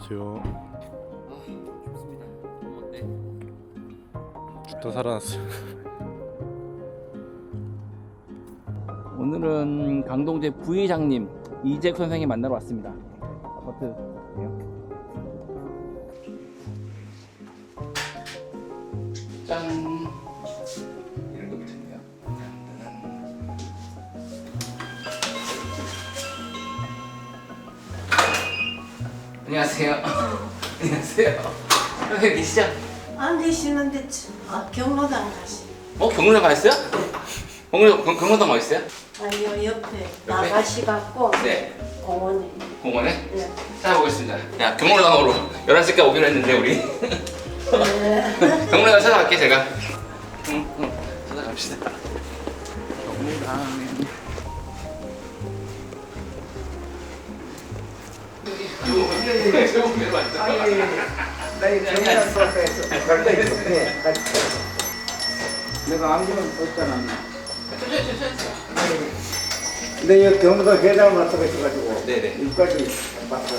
안녕하세요. 아, 좋습니다. 어, 어때? 죽다 살아났어요. 오늘은 강동재 부회장님 이재 선생님 만나러 왔습니다. 아파트예요. 짠. 안녕하세요. 안녕하세요. 선생님 계시죠? 안 계시는데 참- 아, 경로당 가시. 어 경로당 가셨어요? 경로 경- 경로당 어디 있어요? 아니요 옆에 나가시 갖고 네. 공원에. 공원에 네. 찾아보겠습니다. 야 경로당으로 11 시까지 오기로 했는데 우리 경로당 찾아갈게 제가. 응, 응. 찾아갑시다. 경로당. 내가 안경을 썼잖아. 근데 여기 경로가 계단을 맞춰 있어가지고 네네. 여기까지 맞춰.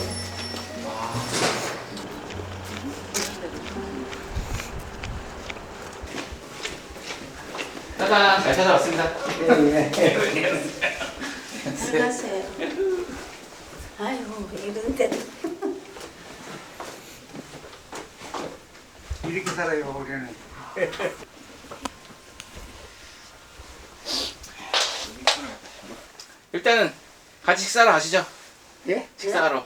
짜잔 잘 찾아왔습니다. 예, 예. 들어가세요. 아이고 이런데 이렇게 살아요 우리는. 일단은 같이 식사를 하시죠. 예? 식사하러.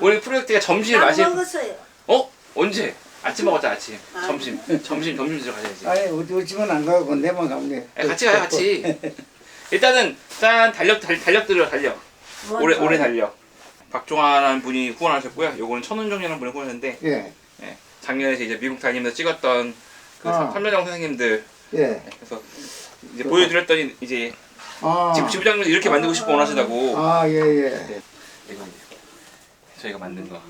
오늘 프로젝트가 점심을 안 마실. 먹었어요. 어? 언제? 아침 먹었자 아침. 아. 점심. 점심 점심 드러 가야지. 아니 우리 집은 안 가고 내만 가면 돼. 아, 같이 가요 같이. 일단은 짠 달력 달, 달력 들어 달력. 뭐 올해 좋아요? 올해 달력. 박종환이라는 분이 후원하셨고요. 요거는 천운정이라는 분이 후원했는데 예, 예, 작년에 이제 미국 다니면서 찍었던 그 아. 삼면정 선생님들 예. 그래서 이제 보여드렸더니 이제 아, 집 지부장님도 이렇게 만들고 싶어 원하시다고. 아, 예, 예. 네. 이거 이제 저희가 만든 거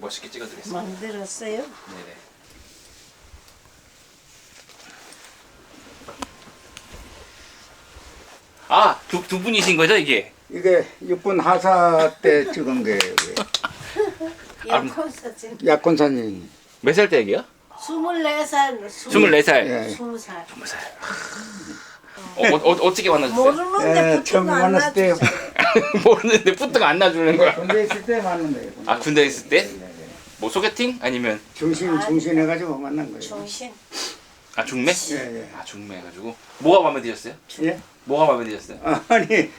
멋있게 찍어드리겠습니다. 만들었어요? 네네. 아, 두, 두 분이신 거죠, 이게? 이게 6분 하사 때 찍은 거예요. 아, 약혼사진. 약혼사진. 몇살 때 얘기야? 24살. 24살. 예. 20살. 20살. 어, 어, 어, 어떻게 만나셨어요? 모르는데 예, 처음 거 안 만났을 때. 모르는데 뿌뜨가 안 놔주는 거야. 군대 있을 때 만났는데. 아, 군대 있을 때? 예, 예. 뭐 소개팅? 아니면, 중심, 중심 해가지고 만난 거예요. 중심. 아, 중매? 예, 예. 아, 중매 해가지고. 뭐가 마음에 드셨어요? 예? 뭐가 마음에 드셨어요? 아니,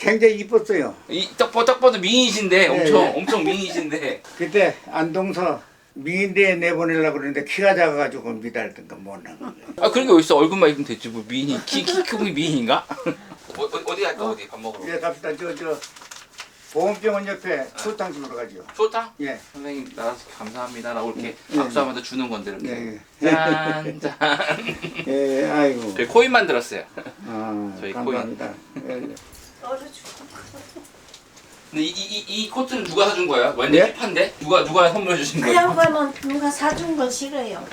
굉장히 이뻤어요. 이, 딱 봐도 미인이신데, 엄청, 예. 엄청 미인이신데. 그때 안동서 미인대에 내보내려고 그러는데 키가 작아가지고 미달던 나간 거예요. 아 그런 게 어딨어 얼굴만 입으면 됐지 뭐 미인이 키, 키 크고 미인인가? 어, 어, 어디 갈까 어디 밥 먹으러 예, 갑시다. 저, 저, 보험병원 옆에 수탕집으로 가죠. 초탕? 예. 선생님 나와서 감사합니다 라고 이렇게 예. 박수하면서 주는 건데 이렇게 예, 짠짠 예, 예, 아이고. 저희 코인 만들었어요 아, 저희 감사합니다. 예, 근데 이, 이, 이, 이 코트는 누가 사준 거야? 완전 예? 힙한데? 누가 누가 선물해 주신 그 거야? 양반은 누가 사준 건 싫어요.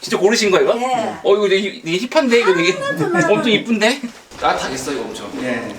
진짜 고르신 거야 이거? 예. 어 이거 되게, 되게 힙한데 이거 되게 하나도 나는- 엄청 이쁜데? 따뜻하겠어 이거 엄청 예.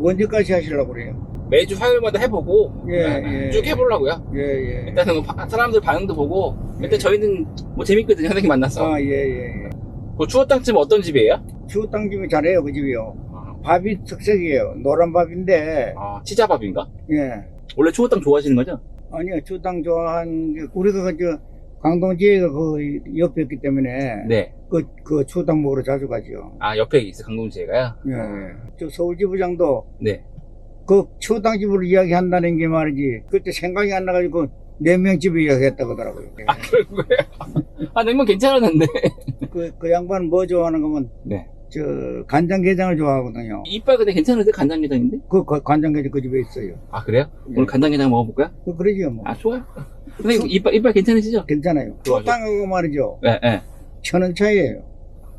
언제까지 하시려고 그래요? 매주 화요일마다 해보고 예, 네, 예. 쭉 해보려고요 예, 예. 일단은 뭐 바- 사람들 반응도 보고 일단 저희는 뭐 재밌거든요 선생님 만나서 아, 예, 예, 예. 그 추어탕집 어떤 집이에요? 추어탕 집이 잘해요, 그 집이요. 밥이 특색이에요. 노란 밥인데, 아, 치자밥인가? 예. 원래 추어탕 좋아하시는 거죠? 아니요, 추어탕 좋아한, 게 우리가 그, 저, 강동지혜가 그 옆에 있기 때문에, 네. 그, 그 추어탕 먹으러 자주 가죠. 아, 옆에 있어, 강동지혜가요? 예, 예. 저 서울지부장도 네. 그 추어탕 집으로 이야기한다는 게 말이지, 그때 생각이 안 나가지고, 네명 집에 이야기했다고 하더라고요. 아, 그런 거예요? 아, 냉면 괜찮았는데. 그, 그 양반은 뭐 좋아하는 거면, 네. 저, 간장게장을 좋아하거든요. 이빨 근데 괜찮은데, 간장게장인데? 그, 그 간장게장 그 집에 있어요. 아, 그래요? 예. 오늘 간장게장 먹어볼까요? 그, 그러지요, 뭐. 아, 좋아요. 선생님, 이빨, 이빨 괜찮으시죠? 괜찮아요. 추어탕하고 말이죠. 네, 네. 천원 차이에요.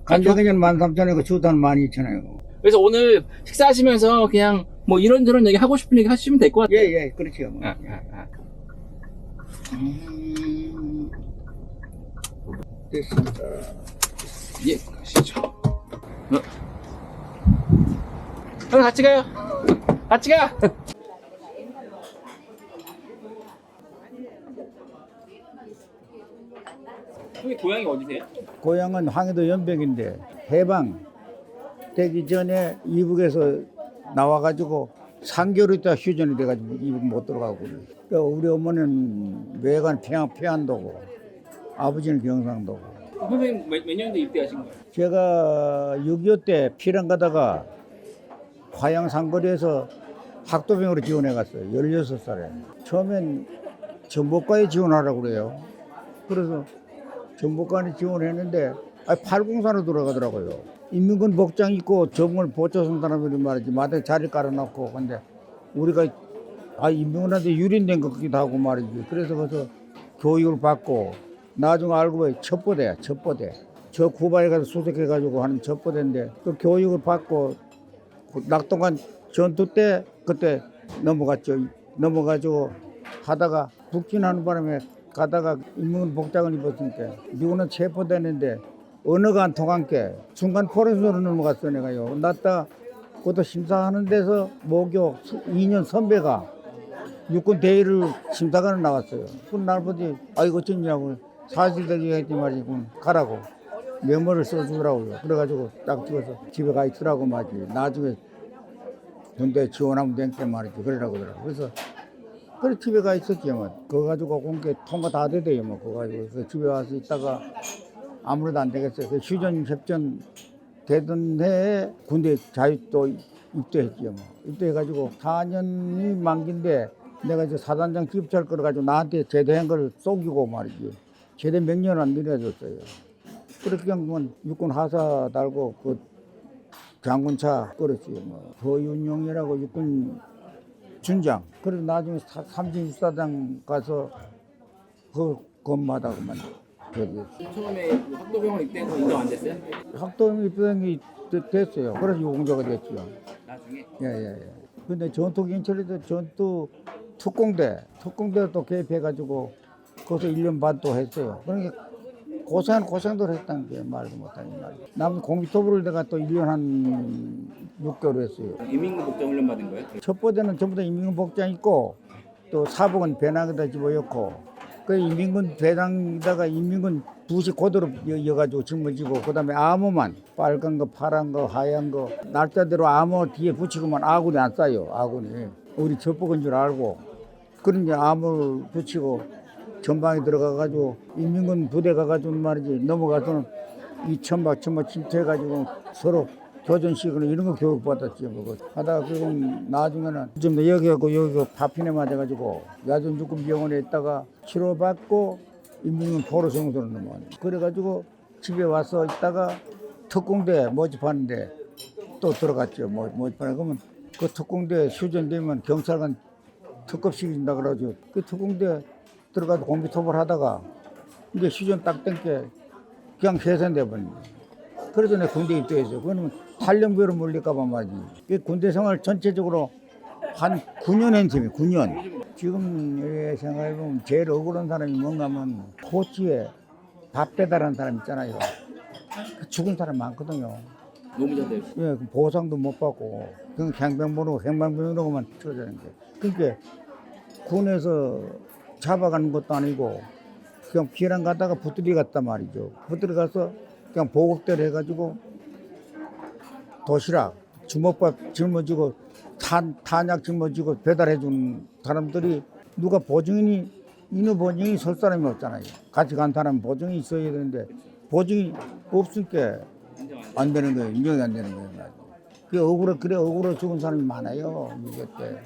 간장게장 만 삼천 원이고 추어탕은 만 이천 원이고. 그래서 오늘 식사하시면서 그냥 뭐 이런저런 얘기 하고 싶은 얘기 하시면 될 것 같아요. 예, 예, 그렇죠. 뭐. 아, 아, 아. 음, 됐습니다. 예, 가시죠. 어. 형 같이 가요. 같이 가. 형이 고향이 어디세요? 고향은 황해도 연백인데 해방 되기 전에 이북에서 나와가지고 3개월 있다 휴전이 돼가지고 이북 못 들어가고. 그러니까 우리 어머니는 외관 평양 평안도고 아버지는 경상도고 선생님 몇, 몇 년도 입대하신 거예요? 제가 6.25 때 피랑 가다가 화양 상거리에서 학도병으로 지원해 갔어요. 16살에. 처음엔 전복과에 지원하라고 그래요. 그래서 전복관에 지원했는데 아, 팔공산으로 돌아가더라고요. 인민군 복장 입고 정을 보초선 사람들이 말이지 마대 자리 깔아놓고 근데 우리가 아 인민군한테 유린된 것 같기도 하고 말이지. 그래서 가서 교육을 받고 나중에 알고 보니 첩보대 첩보대 저 쿠바에 가서 수색해가지고 하는 첩보대인데 그 교육을 받고 그 낙동강 전투 때 그때 넘어갔죠. 넘어가지고 하다가 북진하는 바람에 가다가 인문 복장을 입었으니까 누구는 체포되는데 언어가 안 통한 게 중간 포렌스로 넘어갔어 내가요. 났다 그것도 심사하는 데서 모교 2년 선배가 육군 대위를 심사관을 나왔어요. 그날 아버지 아이고 어쩌냐고 사실대로 얘기했지 말이고 가라고 메모를 써주더라고요. 그래가지고 딱 찍어서 집에 가 있으라고 말이지. 나중에 군대 지원하면 되니까 말이지. 그러라고 그러더라고. 그래서 그래 집에 가 있었지 뭐. 그거 가지고 공개 통과 다 되대요 뭐. 그거 가지고 그래서 집에 와서 있다가 아무래도 안 되겠어요. 그 휴전 협전 되던 해에 군대 자유 또 입대했지요 뭐. 입대해가지고 4년이 만기인데 내가 이제 사단장 집찰 끌어가지고 나한테 제대한 걸 쏘기고 말이지. 제대 명령을 안 내려줬어요. 그렇게 뭐 육군 하사 달고 그 장군차 끌었지요 뭐. 허윤용이라고 육군 준장. 그래서 나중에 사- 삼진사장 가서 그 건마다 그만 저기 처음에 학도병원 입대해서 인정 안 됐어요? 학도형 입대행이 됐어요. 그래서 유공자가 됐죠. 나중에. 예예 예. 근데 전투 경찰에도 전투 특공대, 특공대 또 개입해가지고 거기서 1년 반 또 했어요. 그러니까 고생 고생도 했다는 게 말도 못하는 말이야. 남 공비토부를 내가 또 1년 한 6개월 했어요. 인민군 복장 훈련 받은 거예요? 첫 번째는 전부 다 인민군 복장 입고 또 사복은 배낭에다 집어였고 그 인민군 배낭에다가 인민군 붓이 고도로 여- 여가지고 짊어지고 그다음에 암호만 빨간 거 파란 거 하얀 거 날짜대로 암호 뒤에 붙이고만 아군이 안 싸요 아군이. 우리 적복인 줄 알고. 그런 이제 암호를 붙이고 전방에 들어가가지고 인민군 부대 가가지고 말이지 넘어가서는 이 천막 천막 침투해가지고 서로 교전식으로 이런 거 교육받았지 뭐 하다가 그리고 나중에는 좀더 여기 하고 여기가 파핀에 맞아가지고 야전주권병원에 있다가 치료받고 인민군 포로정도로 넘어가네. 그래가지고 집에 와서 있다가 특공대 모집하는데 또 들어갔죠 모- 모집하는 그러면 그 특공대 휴전되면 경찰관 특급시킨다 그러죠 그 특공대 들어가서 공비토벌 하다가 이제 휴전 딱 땡게 그냥 해산돼 거예요 그래서 내 군대 입대했어. 그거는 탈령부로 몰릴까봐 말이지. 이 군대 생활 전체적으로 한 9년 한 셈이 9년. 지금 생각해보면 제일 억울한 사람이 뭔가 하면 코치에 밥 배달하는 사람 있잖아요. 그 죽은 사람 많거든요. 돼요. 예, 그 보상도 못 받고, 그냥 행방부로, 행방병으로만 쳐주는 게. 그러니까 군에서 잡아가는 것도 아니고, 그냥 피랑 가다가 붙들이 갔단 말이죠. 붙들이 가서 그냥 보급대로 해가지고 도시락, 주먹밥 짊어지고 탄, 탄약 짊어지고 배달해준 사람들이 누가 보증인이 인후 보증이 설 사람이 없잖아요. 같이 간 사람 보증이 있어야 되는데 보증이 없으니까 안 되는 거예요. 인정이 안 되는 거예요. 그 억울해 그래 억울해 죽은 사람이 많아요. 이게 때.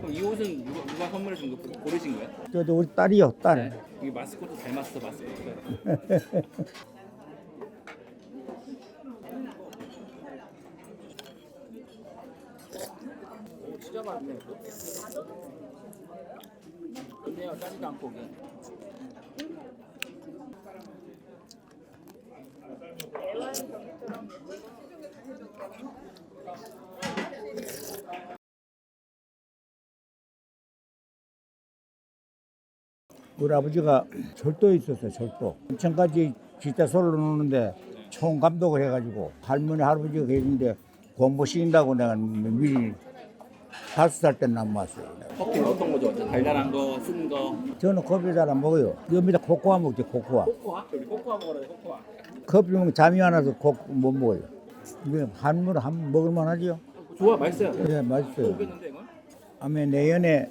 그럼 이 옷은 누가, 누가 선물해 준 거 고르신 거예요? 저도 우리 딸이요, 딸. 이게 마스코트 닮았어 마스코트. 진짜 맛있네. 좋네요 짜지도 않고 이게. 우리 아버지가 절도에 있었어요, 절도. 인천까지 진짜 소를 놓는데 총감독을 해가지고 할머니 할아버지가 계신데 공부 시킨다고 내가 미리 다섯 살 때 남았어요. 커피는 어떤 거 좋아하죠? 달달한 거, 쓴 거. 저는 커피 잘 안 먹어요. 여기다 코코아 먹지 코코아. 코코아? 여기 코코아 먹으라 코코아. 커피 먹으면 잠이 안 와서 코, 못 먹어요. 이게 한물 한 먹을 만 하죠? 좋아, 맛있어요. 예, 맛있어요. 오겠는데 이거? 아마 내년에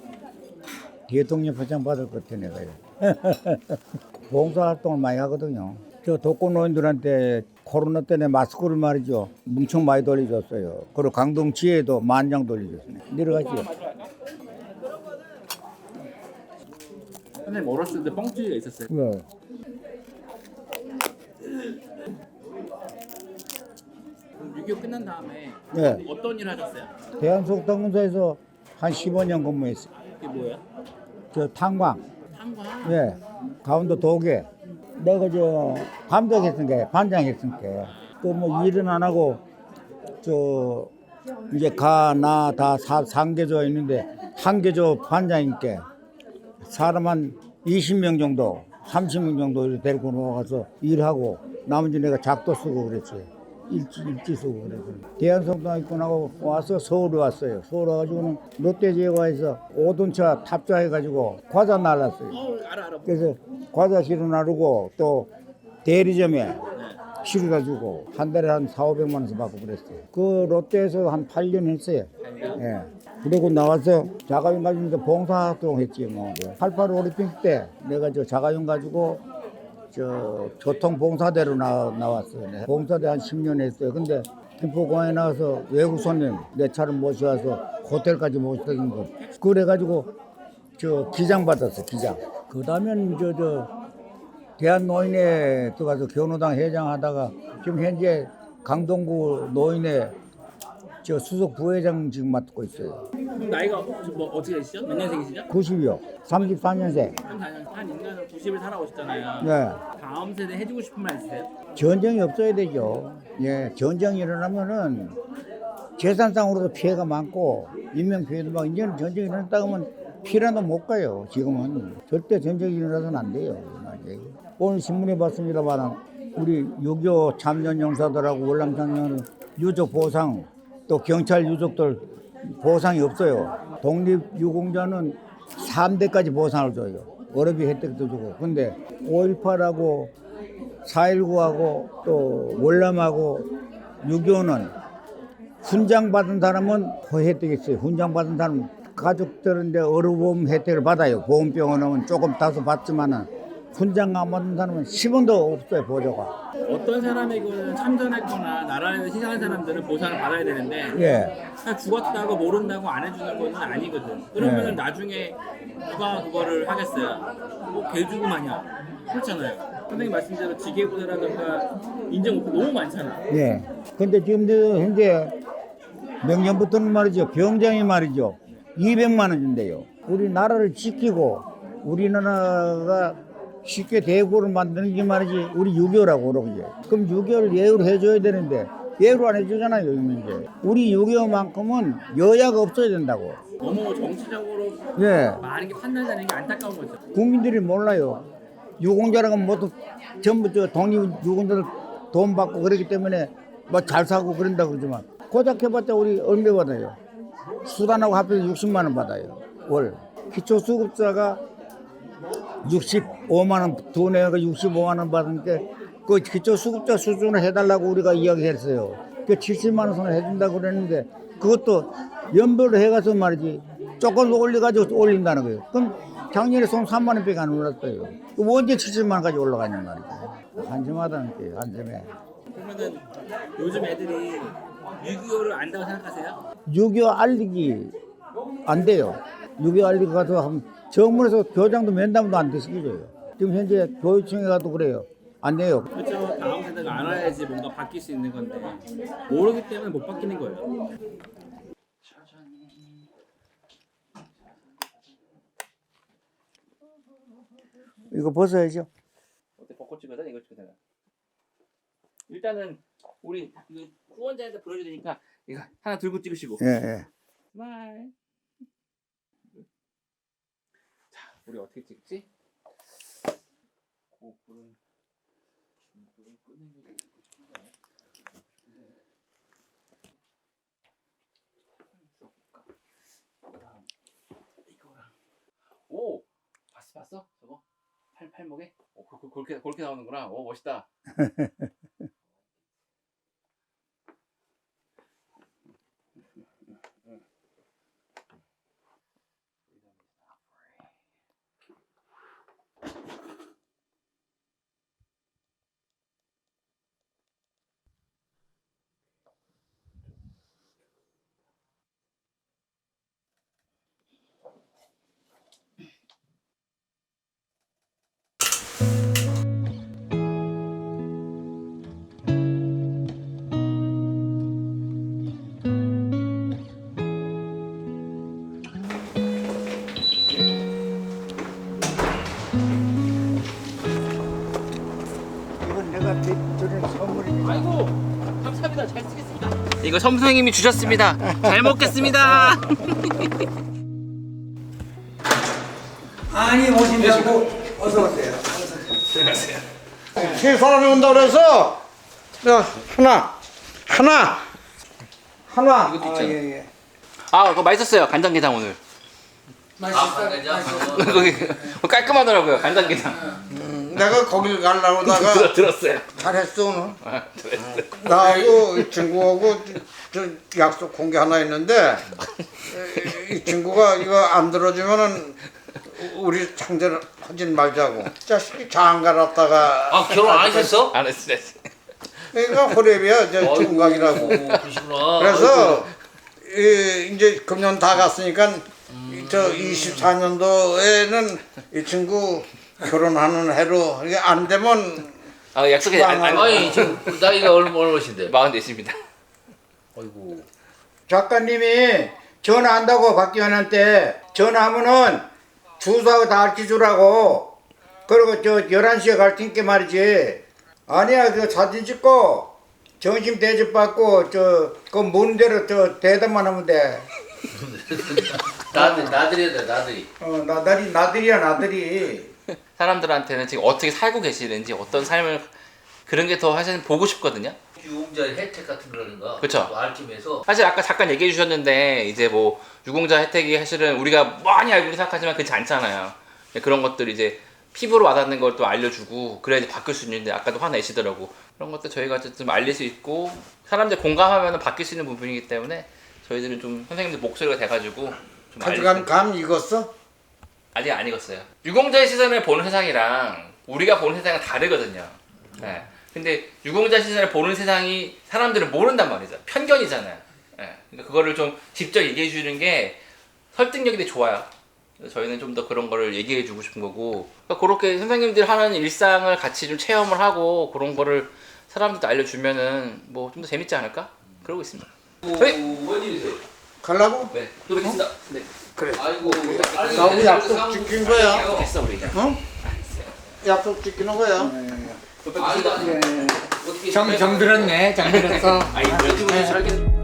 대통령 표창 받을 것 같아 내가요. 봉사활동을 많이 하거든요. 저 독거노인들한테 코로나 때문에 마스크를 말이죠. 뭉청 많이 돌려줬어요. 그리고 강동지에도 만장 돌려줬어요. 내려가죠. 선생님 어렸을 때 뻥튀기가 있었어요. 네. 그럼 6.25 끝난 다음에 네. 어떤 일 하셨어요? 대한속당공사에서 한 15년 근무했어요. 이게 뭐예요? 저 탄광, 탄광. 예, 강원도 도계. 내가 저 감독했으니까 반장했으니까 또 뭐 일은 안 하고 저 이제 가 나 다 상계조 있는데 한계조 반장이니까 사람 한 20명 정도, 30명 정도 데리고 나가서 일하고 나머지 내가 작도 쓰고 그랬지. 일지, 일지 쓰고 그래서 대한성당 입고 나고 와서 서울에 왔어요. 서울 와가지고는 롯데제과에서 오돈차 탑자해가지고 과자 날랐어요. 어. 그래서 과자 실어 나르고 또 대리점에 실어다 주고 한 달에 한 4, 500만 원씩 받고 그랬어요. 그 롯데에서 한 8년 했어요. 예. 그리고 나와서 자가용 가지고 봉사활동 했지 뭐. 88 올림픽 때 내가 저 자가용 가지고 저 교통봉사대로 나, 나왔어요. 네. 봉사대 한 10년 했어요. 근데 김포공항에 나가서 외국 손님 내 차를 모셔와서 호텔까지 모시던 거. 그래가지고 저 기장 받았어 기장. 그 다음엔 저, 저 대한노인회 들어가서 견호당 회장 하다가 지금 현재 강동구 노인회 저 수석 부회장 지금 맡고 있어요. 그럼 나이가 뭐 어떻게 되시죠? 몇 년생이시죠? 90이요. 34년생. 한 4년, 한 인간은 90을 살아오셨잖아요. 네. 다음 세대 해주고 싶은 말 있으세요? 전쟁이 없어야 되죠. 예, 전쟁이 일어나면은 재산상으로도 피해가 많고 인명 피해도 막 이제는 전쟁이 일어났다 하면 피라도 못 가요. 지금은 절대 전쟁이 일어나서는 안 돼요. 예. 오늘 신문에 봤습니다만 우리 6.25 참전 용사들하고 월남 참전 유족 보상 또 경찰 유족들 보상이 없어요. 독립 유공자는 3대까지 보상을 줘요. 어렵이 혜택도 주고. 근데 5.18하고 4.19하고 또 월남하고 6.25는 훈장 받은 사람은 그 혜택이 있어요. 훈장 받은 사람 가족들은 이제 의료보험 혜택을 받아요. 보험병원은 조금 다소 받지만은 훈장 안 받은 사람은 10원도 없어요 보조가. 어떤 사람이건 참전했거나 나라를 희생한 사람들은 보상을 받아야 되는데 예, 그냥 죽었다고 모른다고 안 해주는 건 아니거든. 그러면 네. 나중에 누가 그거를 하겠어요? 뭐 개주고 마냥 그렇잖아요. 선생님 말씀대로 지게보다라든가 인정목표 너무 많잖아. 예. 근데 지금 현재 명년부터는 말이죠 병장이 말이죠 200만 원 준대요. 우리 나라를 지키고 우리나라가 쉽게 대국을 만드는 게 말이지 우리 6.25라고 그러죠. 그럼 6.25를 예우를 해줘야 되는데 예우를 안 해주잖아요 요즘 이제. 우리 6.25만큼은 여야가 없어야 된다고. 너무 정치적으로 예. 많은 게 판단되는 게 안타까운 거죠. 국민들이 몰라요. 유공자라고 모두 전부 저 독립 유공자들 돈 받고 그러기 때문에 뭐 잘 사고 그런다 그러지만 고작 해봤자 우리 얼마 받아요? 수단하고 합해서 60만 원 받아요. 월. 기초수급자가 65만 원, 돈 내가 65만 원 받으니까 그 기초 수급자 수준을 해달라고 우리가 이야기했어요. 그 70만 원 선을 해준다고 그랬는데 그것도 연별로 해가서 말이지 조금 올려가지고 올린다는 거예요. 그럼 작년에 손 3만 원 밖에 안 올랐어요. 언제 70만 원까지 올라가냐 말이죠. 한심하다는 게 한심해. 그러면은 요즘 애들이 6.25를 안다고 생각하세요? 6.25 알리기 안 돼요. 6.25 알리기 가서 한 정문에서 교장도 면담도 안 되시켜줘요. 지금 현재 교육청에 가도 그래요. 안 돼요. 그렇죠. 다음 세대가 알아야지 뭔가 바뀔 수 있는 건데 모르기 때문에 못 바뀌는 거예요. 이거 벗어야죠. 어때 벚꽃 찍어서 이거 찍어서 일단은 우리 이거 후원자한테 되니까 이거 하나 들고 찍으시고 예, 예. 스 우리 어떻게 찍지? 고불은 불은 끄는 게오! 봤어 봤어? 저거? 팔 팔목에? 오 그, 그, 그렇게 그렇게 나오는구나. 오 멋있다. 이건 내가 드린 선물입니다. 아이고 감사합니다. 잘 쓰겠습니다. 이거 선생님이 주셨습니다. 잘 먹겠습니다. 아니 오신다고 어서 오세요. 들어가세요. 세 사람이 온다 그래서 자 하나 하나 하나 이것도 아, 있잖아. 예, 예. 아 그거 맛있었어요. 간장게장 오늘. 거기 깔끔하더라고요. 간장게장. 내가 거길 가려고 다가 들어 들었어요. 잘했어 오늘 아, 들었어요. 나하고 이 친구하고 저, 저 약속 공개 하나 있는데 이, 이 친구가 이거 안 들어주면은 우리 상대를 하진 말자고 자식이 장 갈았다가 아 결혼 안 하셨어? 안 했어요. 그러니까 호랩이야 저 중각이라고 오, 그러시구나. 그래서 이, 이제 금년 다 갔으니까 이- 저 24년도에는 이 친구 결혼하는 해로 이게 안 되면 아 약속해 안, 안, 아니 지금 나이가 얼마 얼마신데? 마흔 넷입니다. 아이고. 작가님이 전화한다고 박기환한테 전화하면은 주소하고 다 알려주라고 그리고 저 11시에 갈 테니까 말이지 아니야 그 사진 찍고 점심 대접 받고 저그 묻는 대로 저 대답만 하면 돼 나들 나들이야 돼 나들이. 어, 나들이 나들이야 나들이 사람들한테는 지금 어떻게 살고 계시는지 어떤 삶을 그런 게 더 사실 보고 싶거든요. 유공자 혜택 같은 거라든가. 그쵸. 또 알팀에서 사실 아까 잠깐 얘기해 주셨는데 이제 뭐 유공자 혜택이 사실은 우리가 많이 알고 생각하지만 그렇지 않잖아요. 그런 것들 이제 피부로 와닿는 걸 또 알려주고 그래야지 바뀔 수 있는데 아까도 화내시더라고. 그런 것도 저희가 좀 알릴 수 있고 사람들 공감하면 바뀔 수 있는 부분이기 때문에 저희들은 좀 선생님들 목소리가 돼가지고 좀 알릴 수감 익었어? 아직 안 익었어요. 유공자의 시선을 보는 세상이랑 우리가 보는 세상은 다르거든요. 네. 근데 유공자 시선을 보는 세상이 사람들은 모른단 말이죠. 편견이잖아요. 네. 그러니까 그거를 좀 직접 얘기해 주는 게 설득력이 되게 좋아요. 저희는 좀 더 그런 거를 얘기해 주고 싶은 거고 그러니까 그렇게 선생님들 하는 일상을 같이 좀 체험을 하고 그런 거를 사람들도 알려주면은 뭐 좀 더 재밌지 않을까? 그러고 있습니다. 네. 원일이세요? 가려고? 네. 또 뵙겠습니다. 네. 아이고. 나하고 약속 지킨 거야 됐어 우리. 약속 지키는 거야 아이고. 어떻게 정, 정 들었네, 정 들었어. 아, 이 유튜브에서 살게.